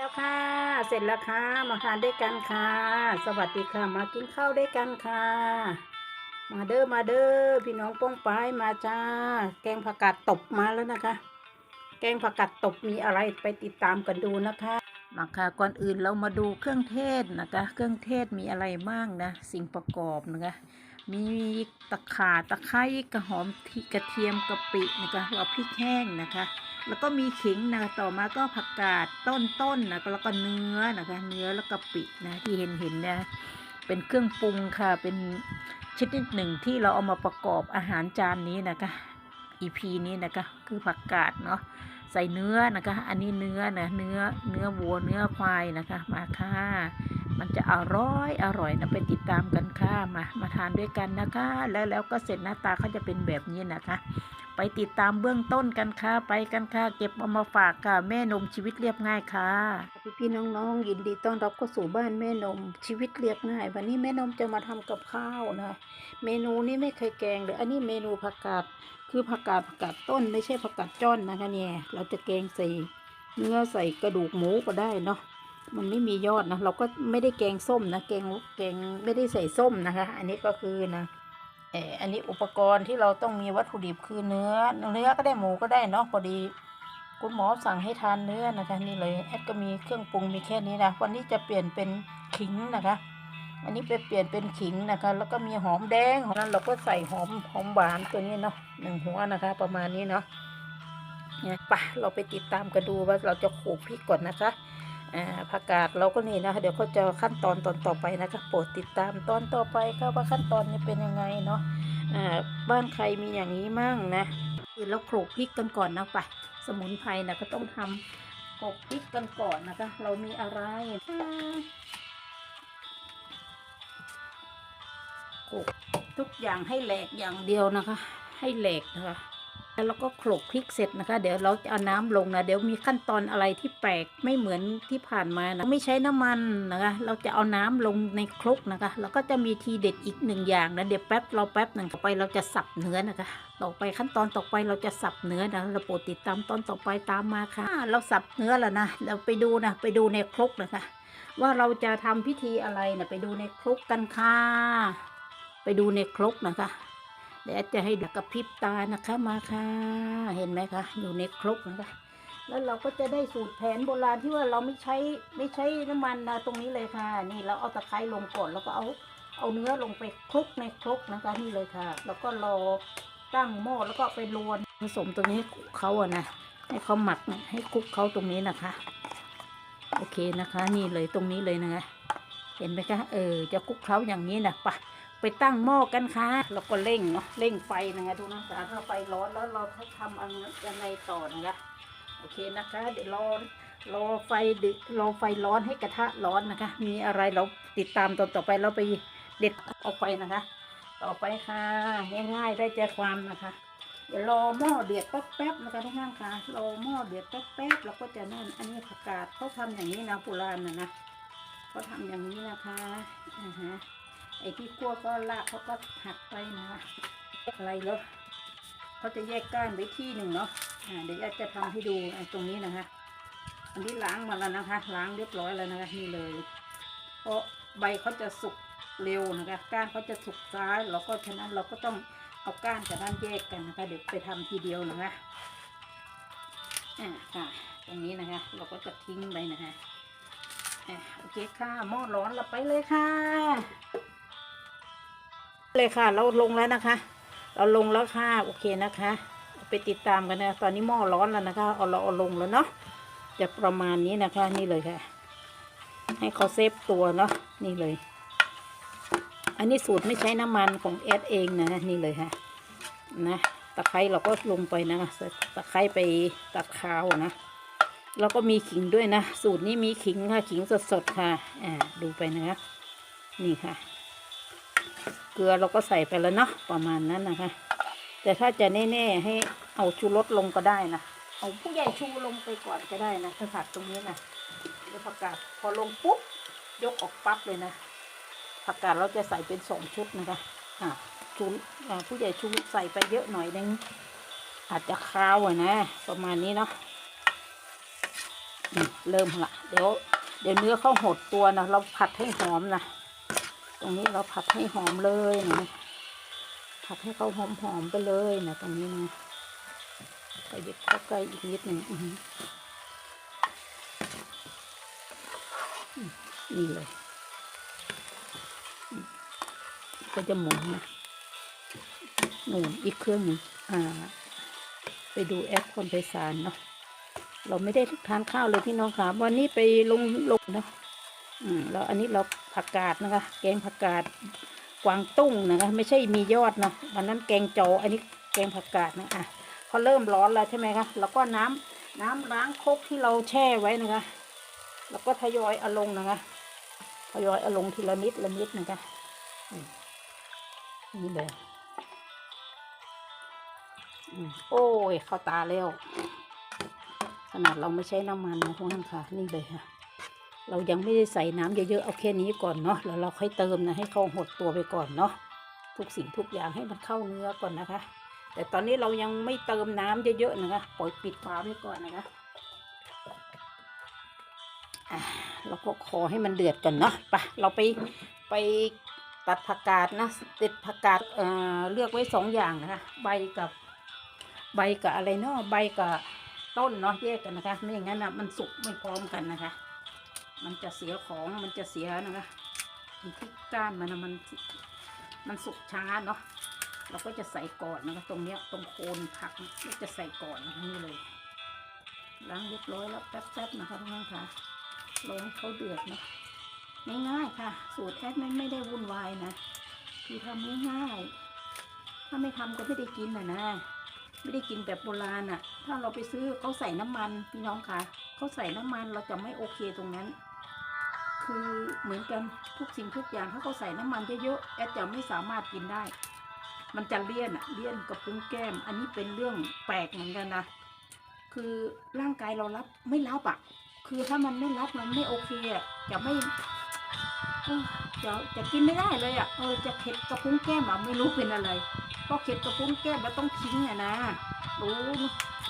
แล้วค่ะ เสร็จแล้วค่ะ มาทานด้วยกันค่ะ สวัสดีค่ะ มากินข้าวด้วยกันค่ะ มาเด้อ มาเด้อ พี่น้องป้องป้ายมาจ้า แกงผักกาดตบมาแล้วนะคะ แกงผักกาดตบมีอะไรไปติดตามกันดูนะคะมาค่ะ ก่อนอื่นเรามาดูเครื่องเทศนะคะ เครื่องเทศมีอะไรบ้างนะ สิ่งประกอบนะคะ มีตะข่าตะไคร้กระหอมกระเทียมกะปินะคะแล้วพริกแห้งนะคะ แล้วก็มีขิงนะต่อมาก็ผักกาดต้นต้นๆนะแล้วก็เนื้อนะคะ เนื้อแล้วก็ปินะที่เห็นเห็นนะเป็นเครื่องปรุงค่ะ เป็นชนิดหนึ่งที่เราเอามาประกอบอาหารจานนี้นะคะ EP นี้นะคะคือผักกาดเนาะใส่เนื้อนะคะ อันนี้เนื้อนะเนื้อเนื้อวัวเนื้อควายนะคะ มาค่ะ มันจะอร่อยอร่อยนะไปติดตามกันค่ะมามาทานด้วยกันนะคะ แล้วแล้วก็เสร็จหน้าตาเขาจะเป็นแบบนี้นะคะ ไปติดตามเบื้องต้นกันค่ะไปกันค่ะเก็บเอามาฝากค่ะแม่นมชีวิตเรียบง่ายค่ะพี่พี่ๆน้องๆยินดีต้อนรับเข้าสู่บ้านแม่นมชีวิตเรียบง่าย วันนี้แม่นมจะมาทำกับข้าวนะเมนูนี้ไม่เคยแกงเลยอันนี้เมนูผักกาดคือผักกาดผักกาดต้นไม่ใช่ผักกาดจ้อนนะคะเนี่ยเราจะแกงใส่เนื้อใส่กระดูกหมูก็ได้เนาะ มันไม่มียอดนะ เราก็ไม่ได้แกงส้มนะแกงแกงไม่ได้ใส่ส้มนะคะ อันนี้ก็คือนะเอออันนี้อุปกรณ์ที่เราต้องมีวัตถุดิบคือเนื้อ เนื้อก็ได้หมูก็ได้เนาะพอดี คุณหมอสั่งให้ทานเนื้อนะคะ นี่เลยแอดก็มีเครื่องปรุงมีแค่นี้นะวันนี้จะเปลี่ยนเป็นขิงนะคะ อันนี้ไปเปลี่ยนเป็นขิงนะคะ แล้วก็มีหอมแดงของนั้นเราก็ใส่หอมหอมหวานตัวนี้เนาะหนึ่งหัวนะคะ ประมาณนี้เนาะเนี่ยไปเราไปติดตามกันดูว่าเราจะโขลกพริกก่อนนะคะ ผักกาดเราก็นี่นะคะเดี๋ยวเขาจะขั้นตอนตอนต่อไปนะคะโปรดติดตามตอนต่อไปค่ะว่าขั้นตอนนี้เป็นยังไงเนาะอ่าบ้านใครมีอย่างนี้มั่งนะคือเราโขลกพริกกันก่อนนะไปสมุนไพรนะก็ต้องทำโขลกพริกกันก่อนนะคะ เรามีอะไรโขลกทุกอย่างให้แหลกอย่างเดียวนะคะ ให้แหลกนะคะ แล้วก็โขลกพริกเสร็จนะคะ เดี๋ยวเราจะเอาน้ำลงนะเดี๋ยวมีขั้นตอนอะไรที่แปลกไม่เหมือนที่ผ่านมานะไม่ใช้น้ำมันนะคะ เราจะเอาน้ำลงในครกนะคะ แล้วก็จะมีทีเด็ดอีกหนึ่งอย่างนะเดี๋ยวแป๊บเราแป๊บหนึ่งต่อไปเราจะสับเนื้อนะคะ ต่อไปขั้นตอนต่อไปเราจะสับเนื้อนะเราโปรดติดตามตอนต่อไปตามมาค่ะ เราสับเนื้อแล้วนะเราไปดูนะไปดูในครกนะคะว่าเราจะทำพิธีอะไรนะไปดูในครกกันค่ะ ไปดูในครกนะคะ เดี๋ยวจะให้ดักกระพริบตานะคะมาค่ะ เห็นไหมคะ อยู่ในครกนะคะ แล้วเราก็จะได้สูตรแผนโบราณที่ว่าเราไม่ใช้ไม่ใช้น้ำมันนะตรงนี้เลยค่ะ นี่เราเอาตะไคร้ลงก่อนแล้วก็เอาเอาเนื้อลงไปคลุกในครกนะคะนี่เลยค่ะ แล้วก็รอตั้งหม้อแล้วก็ไปรวนผสมตรงนี้ให้เขาอะนะให้เขาหมักให้คลุกเขาตรงนี้นะคะ โอเคนะคะ นี่เลยตรงนี้เลยนะคะ เห็นไหมคะเออจะคลุกเคล้าอย่างนี้นะไปะ ไปตั้งหม้อกันค่ะแล้วก็เร่งเนาะเร่งไฟนะคะทุกนะถ้าไฟร้อนแล้วเราทำอะไรยังไงต่อนะคะโอเคนะคะ เดี๋ยวรอรอไฟดึรอไฟร้อนให้กระทะร้อนนะคะ มีอะไรเราติดตามตอนต่อไปเราไปเด็ดออกไปนะคะ ต่อไปค่ะง่ายๆได้ใจความนะคะเดี๋ยวรอหม้อเดือดแป๊บๆนะคะทุกท่านค่ะรอหม้อเดือดแป๊บๆแล้วก็จะนั่นอันนี้ผักกาดเขาทำอย่างนี้นะโบราณนะนะเขาทำอย่างนี้นะคะอ่าฮะ ไอ้ที่คั่วก็ลากเขาก็หักไปนะอะไรแล้วเขาจะแยกก้านไว้ที่หนึ่งเนาะเดี๋ยวอาจะทำให้ดูไอ้ตรงนี้นะคะ อันนี้ล้างมาแล้วนะคะ ล้างเรียบร้อยแล้วนะคะนี่เลยเพราะใบเขาจะสุกเร็วนะคะ ก้านเขาจะสุกซ้ายเราก็ฉะนั้นเราก็ต้องเอาก้านกับด้านแยกกันนะคะเดี๋ยวไปทำทีเดียวนะคะอ่าค่ะ ตรงนี้นะคะ เราก็จะทิ้งไปนะคะโอเคค่ะหม้อร้อนเราไปเลยค่ะ เลยค่ะ เราลงแล้วนะคะ เราลงแล้วค่ะโอเคนะคะ ไปติดตามกันนะ ตอนนี้หม้อร้อนแล้วนะคะ เอาเราเอาลงแล้วเนาะจะประมาณนี้นะคะนี่เลยค่ะ ให้เขาเซฟตัวเนาะนี่เลย อันนี้สูตรไม่ใช้น้ำมันของแอดเองนะนี่เลยค่ะ นะตะไคร้เราก็ลงไปนะตะไคร้ไปตัดขาวนะแล้วก็มีขิงด้วยนะ สูตรนี้มีขิงค่ะ ขิงสดๆค่ะ อ่า ดูไปนะคะ นี่ค่ะ ลือเราก็ใส่ไปแล้วเนาะประมาณนั้นนะคะ แต่ถ้าจะแน่ๆให้เอาชูรสลงก็ได้นะเอาผู้ใหญ่ชูลงไปก่อนก็ได้นะถ้าผักตรงนี้นะเดี๋ยวผักกาดพอลงปุ๊บยกออกปั๊บเลยนะผักกาดเราจะใส่เป็นสองชุดนะคะอ่าชูผู้ใหญ่ชูใส่ไปเยอะหน่อยนึงอาจจะคาวอะนะ ประมาณนี้เนาะเริ่มละเดี๋ยวเดี๋ยวเนื้อเขาหดตัวนะเราผัดให้หอมนะ ตรงนี้เราผัดให้หอมเลยนะผัดให้เขาหอมหอมๆไปเลยนะตรงนี้นะขยิบเข้าใกล้อีกนิดหนึ่งอื้มนี่เลย ก็จะหมุนนะหนูนอีกเครื่องหนึ่งอ่า ไปดูแอปคนไปสารเนาะเราไม่ได้ทานข้าวเลยพี่น้องค่ะวันนี้ไปลงลงเนาะอืมแล้วอันนี้เรา ผักกาดนะคะ แกงผักกาดกวางตุ้งนะคะ ไม่ใช่มียอดนะวันนั้นแกงโจอันนี้แกงผักกาดนะอะพอเริ่มร้อนแล้วใช่ไหมคะแล้วก็น้ำน้ำล้างคกที่เราแช่ไว้นะคะ แล้วก็ทยอยเอาลงนะคะทยอยเอาลงทีละนิดละนิดนะคะนี่เลยโอ้ยเข้าตาแล้วขนาดเราไม่ใช้น้ำมันนะพวกนั้นค่ะ นี่เลยค่ะ เรายังไม่ได้ใส่น้ำเยอะๆเอาแค่นี้ก่อนเนาะแล้วเราค่อยเติมนะให้เขาหดตัวไปก่อนเนาะทุกสิ่งทุกอย่างให้มันเข้าเนื้อก่อนนะคะ แต่ตอนนี้เรายังไม่เติมน้ำเยอะๆนะคะปล่อยปิดฝาไว้ก่อนนะคะเราก็ขอให้มันเดือดก่อนเนาะไปเราไปไปตัดผักกาดนะติดผักกาดเอ่อเลือกไว้สองอย่างนะคะใบกับใบกับอะไรเนาะใบกับต้นเนาะแยกกันนะคะ ไม่อย่างนั้นนะมันสุกไม่พร้อมกันนะคะ มันจะเสียของมันจะเสียนะคะที่ก้านมันนะมันมันสุกช้าเนาะเราก็จะใส่ก่อนนะคะตรงเนี้ยตรงโคนผักเนี่ยจะใส่ก่อนนะคะนี่เลยล้างเรียบร้อยแล้วแป๊บๆนะคะทุกท่านค่ะรอให้เขาเดือดนะง่ายๆค่ะ สูตรแอดไม่ไม่ได้วุ่นวายนะคือทำง่ายๆถ้าไม่ทำก็ไม่ได้กินนะนะไม่ได้กินแบบโบราณอะ ถ้าเราไปซื้อเขาใส่น้ำมันพี่น้องค่ะเขาใส่น้ำมันเราจะไม่โอเคตรงนั้น คือเหมือนกันทุกสิ่งทุกอย่างถ้าเขาใส่น้ำมันเยอะๆแอดจะไม่สามารถกินได้ มันจะเลี่ยนอะเลี่ยนกับพุ้งแก้ม อันนี้เป็นเรื่องแปลกเหมือนกันนะคือร่างกายเรารับไม่รับอะคือถ้ามันไม่รับมันไม่โอเคอะจะไม่จะจะกินไม่ได้เลยอะเออจะเผ็ดกับพุ้งแก้มอะไม่รู้เป็นอะไรก็เข็ดกระพุ้งแก้มแล้วต้องทิ้งอะนะรู้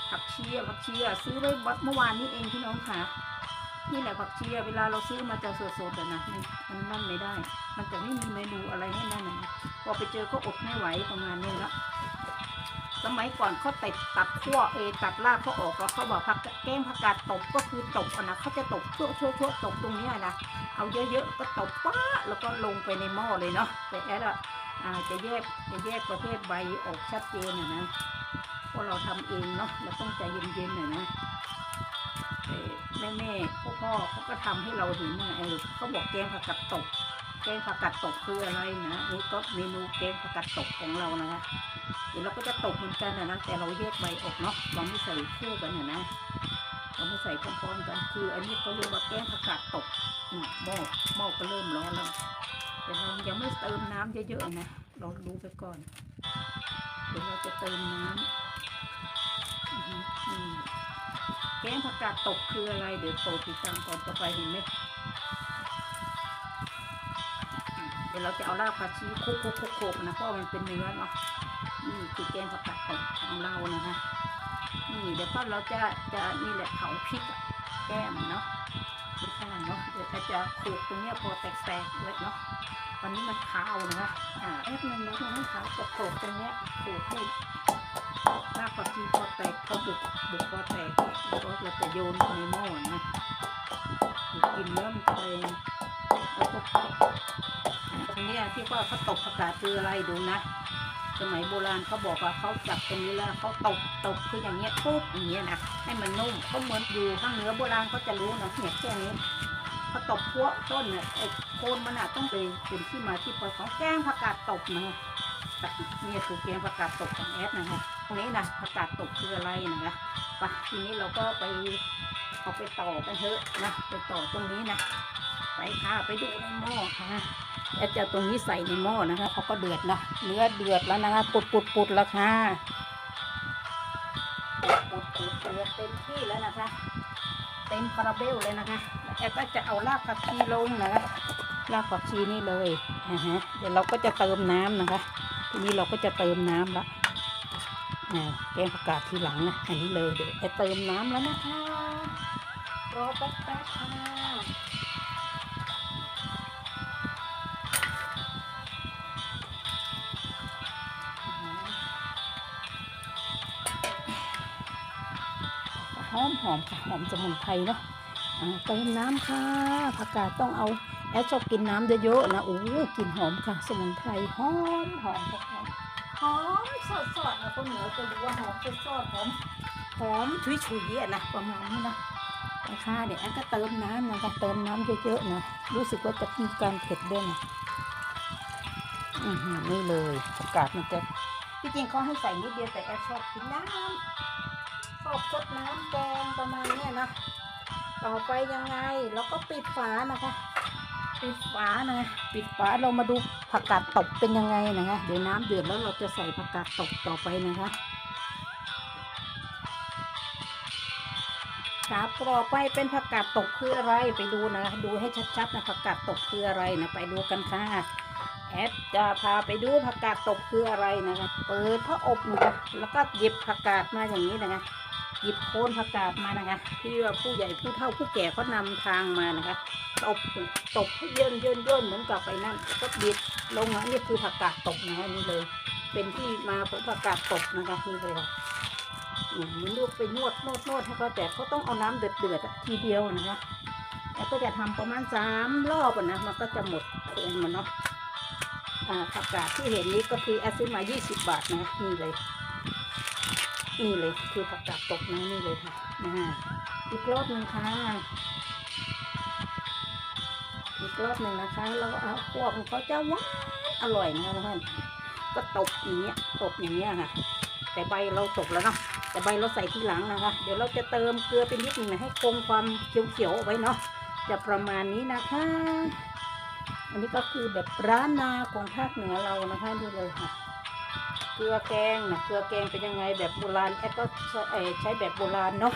ผักเชียผักเชียซื้อไว้เมื่อวานนี้เองพี่น้องค่ะ นี่แหละผักชีเวลาเราซื้อมาจะสดๆอะนะมันมันนั่นไม่ได้ มันจะไม่มีเมนูอะไรให้นั่นนะพอไปเจอก็อดไม่ไหวประมาณนี้ละสมัยก่อนเขาตัดตัดขั้วเอตัดรากเขาออกแล้วเขาบอกผักแก้มผักกาดตบก็คือตบอะนะเขาจะตบชั่วชั่วชั่วตบตรงนี้นะเอาเยอะๆก็ตบป้าแล้วก็ลงไปในหม้อเลยเนาะแต่แอดอะจะแยกจะแยกประเภทใบออกชัดเจนนะนะเพราะเราทำเองเนาะเราต้องใจเย็นๆหน่อยนะ แม่แม่ๆพวกพ่อเขาก็ทำให้เราเห็นนะเออเขาบอกแกงผักกัดตก แกงผักกัดตกคืออะไรนะนี่ก็เมนูแกงผักกัดตกของเรานะคะเดี๋ยวเราก็จะตกเหมือนกันนะนะแต่เราแยกใบออกเนาะเราไม่ใส่คู่กันนะนะเราไม่ใส่พร้อมๆกันคือ อันนี้เขาเรียกว่าแกงผักกัดตกหม้อหม้อก็เริ่มร้อนแล้วแต่เรายังไม่เติมน้ำเยอะๆนะลองดูไปก่อน เดี๋ยวเราจะเติมน้ำอือหืออืม งผักกาดตกคืออะไร เดี๋ยวโปรดติดตามตอนต่อไปเห็นไหมเดี๋ยวเราจะเอารากผักชีคุกๆๆๆนะเพราะมันเป็นเนื้อเนาะนี่คือแกงผักกาดตกของเรานะคะนี่เดี๋ยวก็เราจะจะนี่แหละเผาพริกแก้มเนาะไม่ใช่เนาะเดี๋ยวถ้าจะขูดตรงเนี้ยพอแตกๆเลยเนาะวันนี้มันขาวนะคะอ่าแป๊บนึงนะมันขาวกระโขกตรงเนี้ยขูดให้ รากผักชีพอแตกพอบุกบุกพอแตกก็เราจะโยนในหม้อนะกินเนื้อมันแรงแล้วก็ตรงเนี้ยที่ว่าเขาตกผักกาดคืออะไรดูนะ สมัยโบราณเขาบอกว่าเขาจับตรงนี้แล้วเขาตบตบคืออย่างเงี้ยปุ๊บอย่างเงี้ยนะให้มันนุ่มเขาเหมือนอยู่ข้างเนื้อโบราณเขาจะรู้นะเนี่ยแค่นี้เขาตบพวกต้นเนี่ยไอ้โคนมันอะต้องเป็นเป็นที่มาที่ไปของแกงผักกาดตบนะแต่เนี่ยคือแกงผักกาดตบของแอดนะคะ นี้นะผักกาดตบคืออะไรนะคะไปทีนี้เราก็ไปเอาไปต่อกันเถอะนะไปต่อตรงนี้นะไปค่ะไปดูในหม้อค่ะแล้วจะตรงนี้ใส่ในหม้อนะคะเขาก็เดือดนะเนื้อเดือดแล้วนะคะปุดปุดปุดแล้วค่ะปุดปุดเดือดเต็มที่แล้วนะคะ เต็มคาราเบลเลยนะคะแอดก็จะเอารากผักชีลงนะคะรากผักชีนี่เลยอ่าฮะเดี๋ยวเราก็จะเติมน้ำนะคะ ทีนี้เราก็จะเติมน้ำละ แกงผักกาดทีหลังนะ อันนี้เลยเดี๋ยวแอดเติมน้ำแล้วนะคะ รอแป๊บแป๊บค่ะหอมหอมค่ะหอมสมุนไพรเนาะเติมน้ำค่ะผักกาดต้องเอาแอดชอบกินน้ำเยอะๆนะโอ้ยกลิ่นหอมค่ะ สมุนไพรหอมหอมหอม หอมสดสดๆนะคนเหนือจะรู้ว่าหอมสดสดๆหอมหอมชุยชุยๆอะนะประมาณนี้นะนะคะเดี๋ยวแอดก็เติมน้ำนะคะเติมน้ำเยอะๆนะรู้สึกว่าจะมีการเผ็ดด้วยนะอือหือนี่เลยผักกาดมันจะที่จริงเขาให้ใส่นิดเดียวแต่แอดชอบกินน้ำชอบซดน้ำแกงประมาณเนี้ยนะต่อไปยังไงเราก็ปิดฝานะคะ ปิดฝานะ ปิดฝาเรามาดู ผักกาดตบเป็นยังไงนะคะ เดี๋ยวน้ำเดือดแล้วเราจะใส่ผักกาดตบต่อไปนะคะครับต่อไปเป็นผักกาดตบคืออะไรไปดูนะคะดูให้ชัดๆนะผักกาดตบคืออะไรนะไปดูกันค่ะแอดจะพาไปดูผักกาดตบคืออะไรนะคะเปิดพระอบนะคะแล้วก็หยิบผักกาดมาอย่างนี้นะคะ หยิบโคนผักกาดมานะคะ ที่ว่าผู้ใหญ่ผู้เฒ่าผู้แก่เขานำทางมานะคะตบตบให้เยินเยินเยินเหมือนกับไปนั่นก็บิดลงมานี่คือผักกาดตบนะคะนี่เลย เป็นที่มาของผักกาดตบนะคะนี่เลยค่ะมเหมือนลูกไปนวดนวดนวดให้เขาแต่เขาต้องเอาน้ำเดือดเดือดๆอะทีเดียวนะคะแล้วก็จะทำประมาณสามรอบนะมันก็จะหมดโคนมันเนาะผักกาดที่เห็นนี้ก็คือแอดซื้อมา 20 บาทนะนี่เลย นี่เลยคือผักกาดตกนะนี่เลยค่ะนะอีกรอบหนึ่งค่ะอีกรอบหนึ่งนะคะเราก็เอาพวกของเขาจะหวานอร่อยนะคะทุกท่านก็ตบอย่างเงี้ยตบอย่างเงี้ยค่ะ แต่ใบเราตกแล้วเนาะแต่ใบเราใส่ทีหลังนะคะ เดี๋ยวเราจะเติมเกลือไปนิดนึงนะให้คงความเขียวๆไว้เนาะจะประมาณนี้นะคะ อันนี้ก็คือแบบร้านนาของภาคเหนือเรานะคะนี่เลยค่ะ กลือแกงนะเกลือแกงเป็นยังไงแบบโบราณแอดก็ใช้เอ่อใช้แบบโบราณเนาะ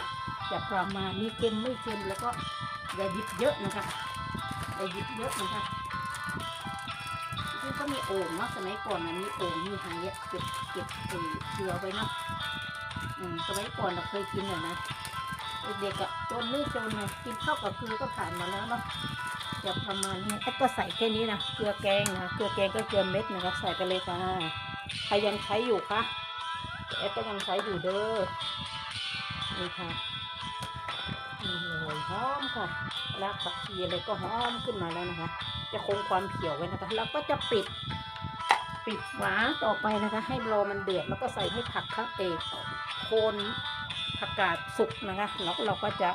จะประมาณนี้เค็มไม่เค็มแล้วก็อย่าหยิบเยอะนะคะอย่าหยิบเยอะนะคะก็มีโอ่งเนาะสมัยก่อนนมีโอ่งมีหายเก็บเก็บเกลือไว้เนาะอืมสมัยก่อนเราเคยกินเลยนะเด็กๆอะจนไม่จนเลยกินข้าวกับเกลือก็ผ่านมาแล้วเนาะจะประมาณนี้แอดก็ใส่แค่นี้นะเกลือแกงนะเกลือแกงก็เกลือเม็ดนะคะใส่ไปเลยค่ะ ใครยังใช้อยู่คะแอดก็ยังใช้อยู่เด้อ นี่ค่ะนี่เลยหอมค่ะรากผักชีอะไรก็หอมขึ้นมาแล้วนะคะ จะคงความเขียวไว้นะคะ แล้วก็จะปิด ปิดฝาต่อไปนะคะ ให้รอมันเดือดแล้วก็ใส่ให้ผักข้างเอกโคนผักกาดสุกนะคะแล้วเราก็จะ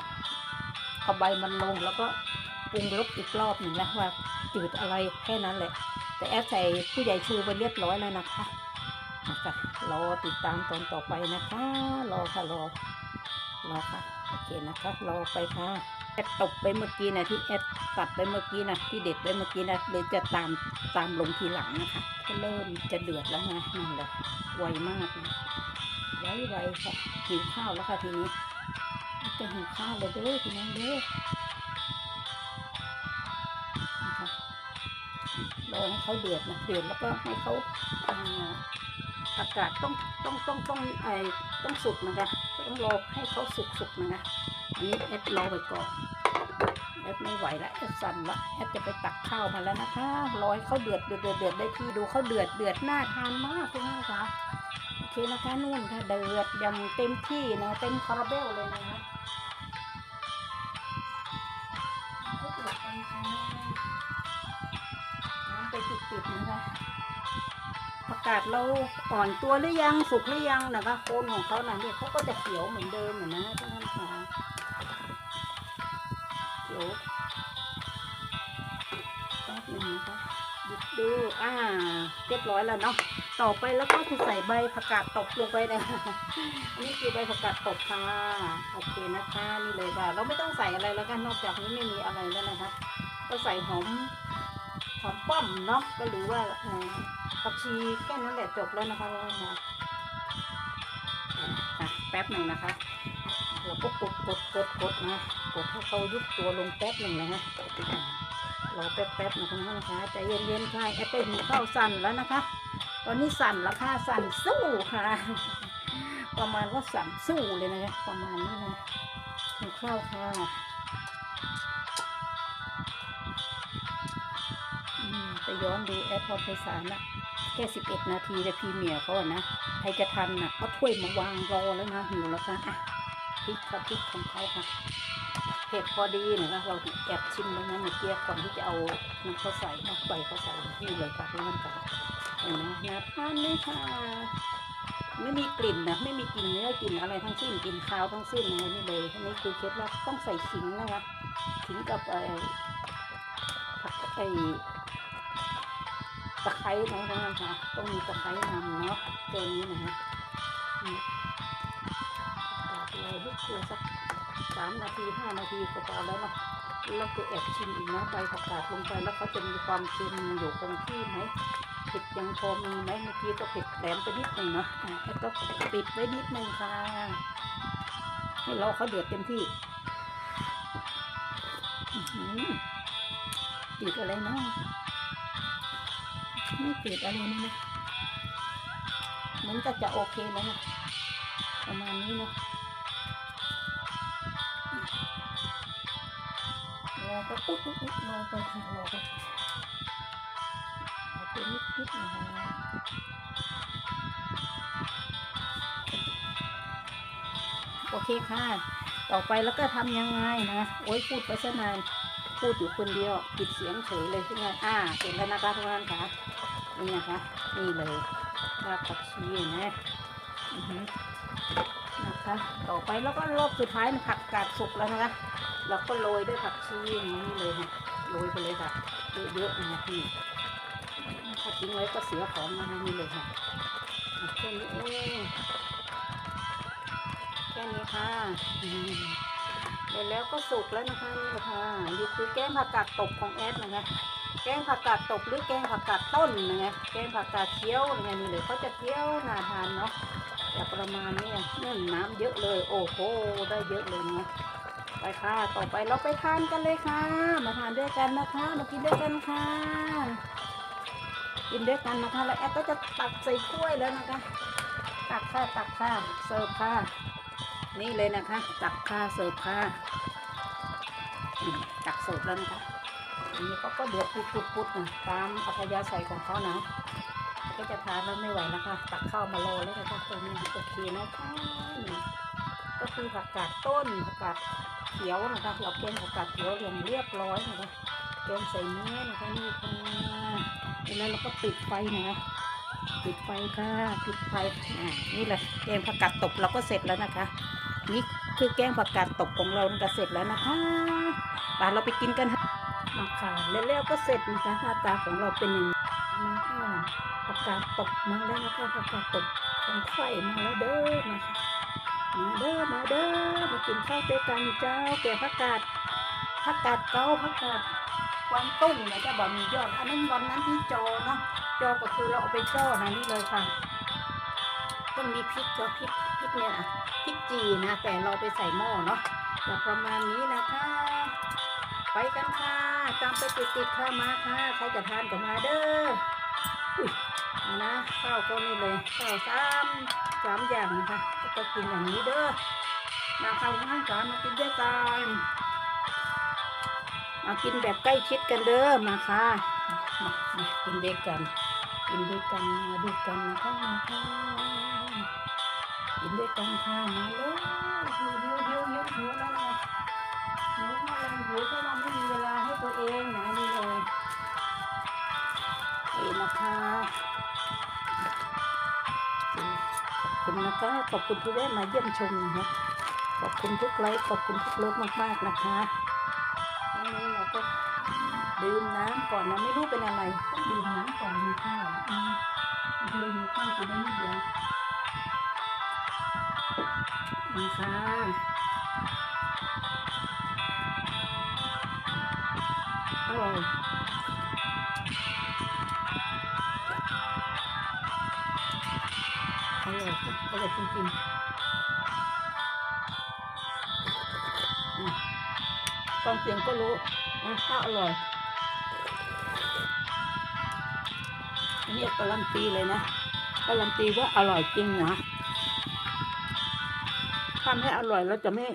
เอาใบมันลงแล้วก็ปรุงรสอีกรอบหนึ่งนะว่าจืดอะไรแค่นั้นแหละ แต่แอดใส่ผู้ใหญ่ชูไปเรียบร้อยแล้วนะคะ นะคะรอติดตามตอนต่อไปนะคะ รอค่ะรอรอค่ะโอเคนะคะรอไปค่ะแอดตกไปเมื่อกี้นะที่แอดตัดไปเมื่อกี้นะที่เด็ดไปเมื่อกี้นะเลยจะตามตามลงทีหลังนะคะก็เริ่มจะเดือดแล้วนะนั่นแหละไวมากนะไวไวๆค่ะหิวข้าวแล้วค่ะทีนี้จะหิวข้าวเลยเด้อทีนี้เด้อนะคะรอให้เขาเดือดนะเดือดแล้วก็ให้เขา อากาศต้องต้องต้องต้องไอต้องสุกนะคะต้องรอให้เขาสุกสุกๆนะคะอันนี้แอดรอไปก่อนแอดไม่ไหวละแอดสั่นละแอดจะไปตักข้าวมาแล้วนะคะรอให้เขาเดือดเดือดเดือดเดือดได้ที่ดูเขาเดือดเดือดน่าทานมากคุณแม่คะโอเคนะคะนู่นค่ะเดือดยำเต็มที่นะเต็มคาราเบลเลยนะคะ กกาดเราอ่อนตัวหรือยังสุกหรือยังนะคะโคนของเขาน่ะเนี่ยเขาก็จะเขียวเหมือนเดิมเหมือนนะท่านค่ะเขียวแป๊บหนึงนะคะหยุดดูอ่าเรียบร้อยแล้วเนาะต่อไปแล้วก็คือใส่ใบผักกาดตบลงไปนะอันนี้คือใบผักกาดตบค่ะโอเคนะคะนี่เลยค่ะเราไม่ต้องใส่อะไรแล้วกันนอกจากนี้ไม่มีอะไรแล้วนะคะก็ใส่หอม หอมป้อมเนาะก็หรือว่าเอ่อผักชีแค่นั้นแหละจบแล้วนะคะทุกคนนะอ่แป๊บหนึ่งนะคะเราก็กดกดกดกดนะกดให้เขายุบตัวลงแป๊บหนึ่งนะฮะรอแป๊บๆนะคะนะคะใจเย็นๆค่ะแอปเปิลข้าวสั่นแล้วนะคะ ตอนนี้สั่นแล้วค่ะสั่นสู้ค่ะ ประมาณว่าสั่นสู้เลยนะคะประมาณนี้นะถึงข้าวค่ะ ไปย้อนดูแอดพอดไพศาลอะแค่สิบเอ็ดนาทีแต่พรีเมียเขาอะนะใครจะทันน่ะก็ถ้วยมาวางรอแล้วนะหิวแล้วค่ะอะพริกค่ะพริกของเขาค่ะเผ็ดพอดีนะคะเราแอบชิมแล้วนะเมื่อกี้ก่อนที่จะเอาน้ำเขาใส่เอาใบเขาใส่นี่เลยค่ะร้อนค่ะเห็นไหมนะทานเลยค่ะไม่มีกลิ่นนะไม่มีกลิ่นเนื้อกลิ่นอะไรทั้งสิ้นกลิ่นคาวทั้งสิ้นเลยนี่เลยอันนี้คือเคล็ดลับต้องใส่ขิงนะคะขิงกับไอ้ผักไอ้ ตะไคร้นะคะต้องมีตะไคร้นำเนาะตัวนี้นะฮะอืมตัดเลยลูกตัวสักสามนาทีห้านาทีก็พอแล้วเนาะแล้วก็แอบชิมอีกนะใบผักกาดลงไปแล้วเขาจะมีความเค็มอยู่คงที่ไหมเผ็ดยังพอมีไหมเมื่อกี้ก็เผ็ดแหลมไปนิดหนึ่งเนาะแล้วก็ปิดไว้นิดหนึ่งค่ะให้รอเขาเดือดเต็มที่อือหือติดอะไรเนาะ ไม่ติดอะไรนี่นะมันก็จะโอเคแล้วนะประมาณนี้เนาะรอก็อุ๊บอุ๊บอุ๊บรอไปค่ะรอไปเอาไปนิดนิดๆนะคะโอเคค่ะ ต่อไปแล้วก็ทำยังไงนะ โอ้ยพูดไปซะนานพูดอยู่คนเดียวปิดเสียงเฉยเลยใช่ไหมอ่าเสร็จแล้วนะคะทุกท่านค่ะ นี่นะคะ นี่เลยรากผักชีนะนะคะ ต่อไปแล้วก็รอบสุดท้ายนะผักกาดสุกแล้วนะคะเราก็โรยด้วยผักชีอย่างนี้เลยค่ะโรยไปเลยค่ะเยอะๆนะพี่ถ้าทิ้งไว้ก็เสียของนะคะนี่เลยค่ะแค่นี้เองแค่นี้ค่ะเสร็จแล้วก็สุกแล้วนะคะนี่ค่ะนี่คือแกงผักกาดตบของแอดนะคะ แกงผักกาดตบหรือแกงผักกาดต้นนะคะแกงผักกาดเคี้ยวนะคะนี่เลยเขาจะเคี้ยวน่าทานเนาะแต่ประมาณนี้นี่น้ำเยอะเลย โอ้โหได้เยอะเลยนะไปค่ะ ต่อไปเราไปทานกันเลยค่ะ มาทานด้วยกันนะคะมากินด้วยกันค่ะ กินด้วยกันนะคะ แล้วแอดก็จะตักใส่ถ้วยแล้วนะคะ ตักค่ะตักค่ะเสิร์ฟค่ะ นี่เลยนะคะ ตักค่ะเสิร์ฟค่ะตักเสิร์ฟแล้วนะคะ อันนี้เขาก็เดือดปุดปุดปุดนะตามอัธยาศัยของเขานะก็จะทานแล้วไม่ไหวแล้วค่ะตักข้าวมารอแล้วนะคะตรงนี้โอเคนะคะก็คือผักกาดต้นผักกาดเขียวนะคะเราเก็บผักกาดเขียวอย่างเรียบร้อยนะคะเกมใส่เนื้อนะคะนี่ค่ะแล้วเราก็ปิดไฟนะคะปิดไฟค่ะปิดไฟอ่านี่แหละแกงผักกาดตบเราก็เสร็จแล้วนะคะ นี่คือแกงผักกาดตบของเรานะคะเสร็จแล้วนะคะไปเราไปกินกัน ค่ะแล้วก็เสร็จนะคะหน้าตาของเราเป็นอย่างนี้นะคะผักกาดตบมาแล้วนะคะผักกาดตบของไข่มาแล้วเด้อมาค่ะมาเด้อมาเด้อมากินข้าวด้วยกันเจ้าแกงผักกาดผักกาดเก้าผักกาดกวางตุ้งเนี่ยจะบอกมียอดอันนั้นวันนั้นที่จอเนาะจอก็คือเราเอาไปจ่อนะนี่เลยค่ะต้องมีพริกก็พริกพริกเนี่ยนะพริกจีนะแต่เราไปใส่หม้อเนาะแต่ประมาณนี้นะคะ ไปกันค่ะตามไปติดๆค่ะมาค่ะ ใครจะทานก็มาเด้ออุ้ยนะข้าวก็นี่เลยข้าวสามสามอย่างนะคะก็กินอย่างนี้เด้อมาค่ะท่านจ๋ามากินด้วยกันมากินแบบใกล้ชิดกันเด้อมาค่ะมามากินด้วยกันกินด้วยกันมาด้วยกันนะคะมาค่ะกินด้วยกันค่ะมาเลยหิวหิวหิวหิวหิวแล้วนะ เลยหิวเพราเราไม่มีเวลาให้ตัวเองนะนี่เลยเอ็นะคะขอบคุณนะคะขอบคุณที่ได้มาเยี่ยมชมนะคะขอบคุณทุกไลค์ขอบคุณทุกเลิฟมากๆนะคะอันนี้เราก็ดื่มน้ำก่อนนะไม่รู้เป็นอะไรต้องดื่มน้ำก่อนมีข้าวอืมเดี๋ยวมีข้าวกินได้นิดเดียวมาค่ะ อร่อยอร่อยค่ะอร่อจริงๆฟังเสียงก็รู้นะถ้าอร่อย อันนี้การันตีเลยนะการันตีว่าอร่อยจริงนะทำให้อร่อยแล้วจะไม่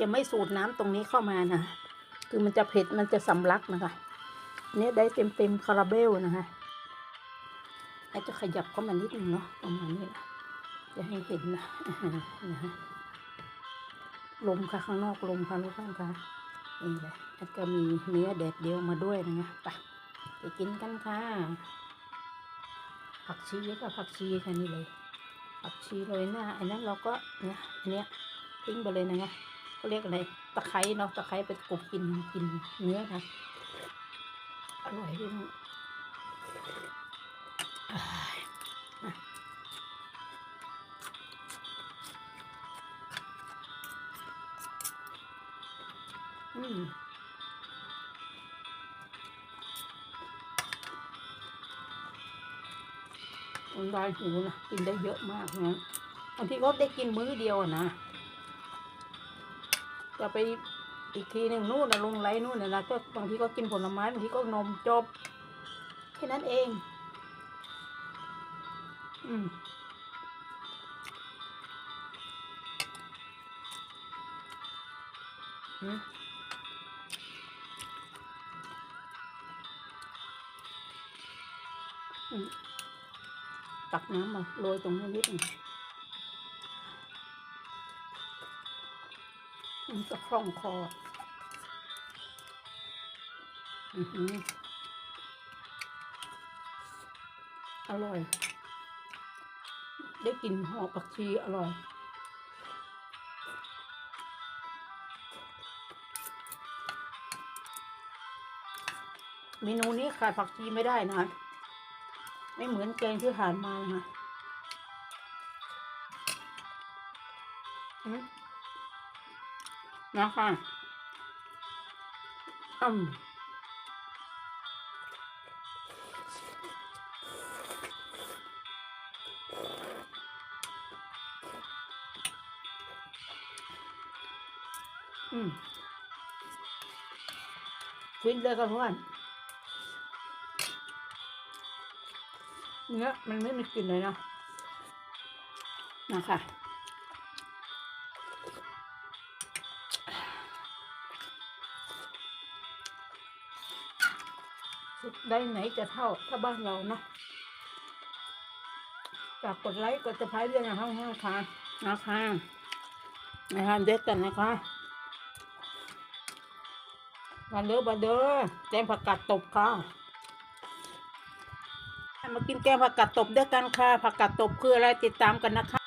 จะไม่สูดน้ำตรงนี้เข้ามานะ คือมันจะเผ็ดมันจะสำลักนะคะอันนี้ได้เต็มเต็มคาราเบลนะคะอาจจะขยับเข้ามานิดนึงเนาะประมาณนี้นะจะให้เห็นนะนะฮะลมค่ะข้างนอกลมค่ะทุกท่านค่ะนี่แหละแล้วก็มีเนื้อแดดเดียวมาด้วยนะไปไปกินกันค่ะ ผักชีก็ผักชีค่ะนี่เลยผักชีโรยหน้าอันนั้นเราก็เนี่ยอันเนี้ยทิ้งไปเลยนะไง เขาเรียกอะไรตะไคร้เนาะตะไคร้ไปกบกินกินเนื้อค่ะอร่อยด้วยนะอ้ายมาอืมมันได้หูนะกินได้เยอะมากนะบางทีก็ได้กินมื้อเดียวอะนะ จะไปอีกทีหนึ่งนู่นนะลงไรนู่นนะนะก็บางทีก็กินผลไม้บางทีก็นมจบแค่นั้นเอง อืมอืมตักน้ำมาโรยตรงนี้นิดหนึง มันจะคล่องคอ อือหืออร่อย ได้กลิ่นหอมผักชีอร่อย เมนูนี้ขาดผักชีไม่ได้นะ ไม่เหมือนแกงที่ผ่านมานะคะอืม นะคะอืมอืมฟินเลยกับเพื่อนเนื้อมันไม่มีกลิ่นเลยเนาะนะคะ ได้ไหนจะเท่าถ้าบ้านเราเนาะฝากกดไลค์กดติดตามด้วยนะคะห้างค่ะนะคะนะคะเด็ดกันนะคะมาเด้อมาเด้อแกงผักกาดตบค่ะมากินแกงผักกาดตบด้วยกันค่ะผักกาดตบคืออะไรติดตามกันนะคะ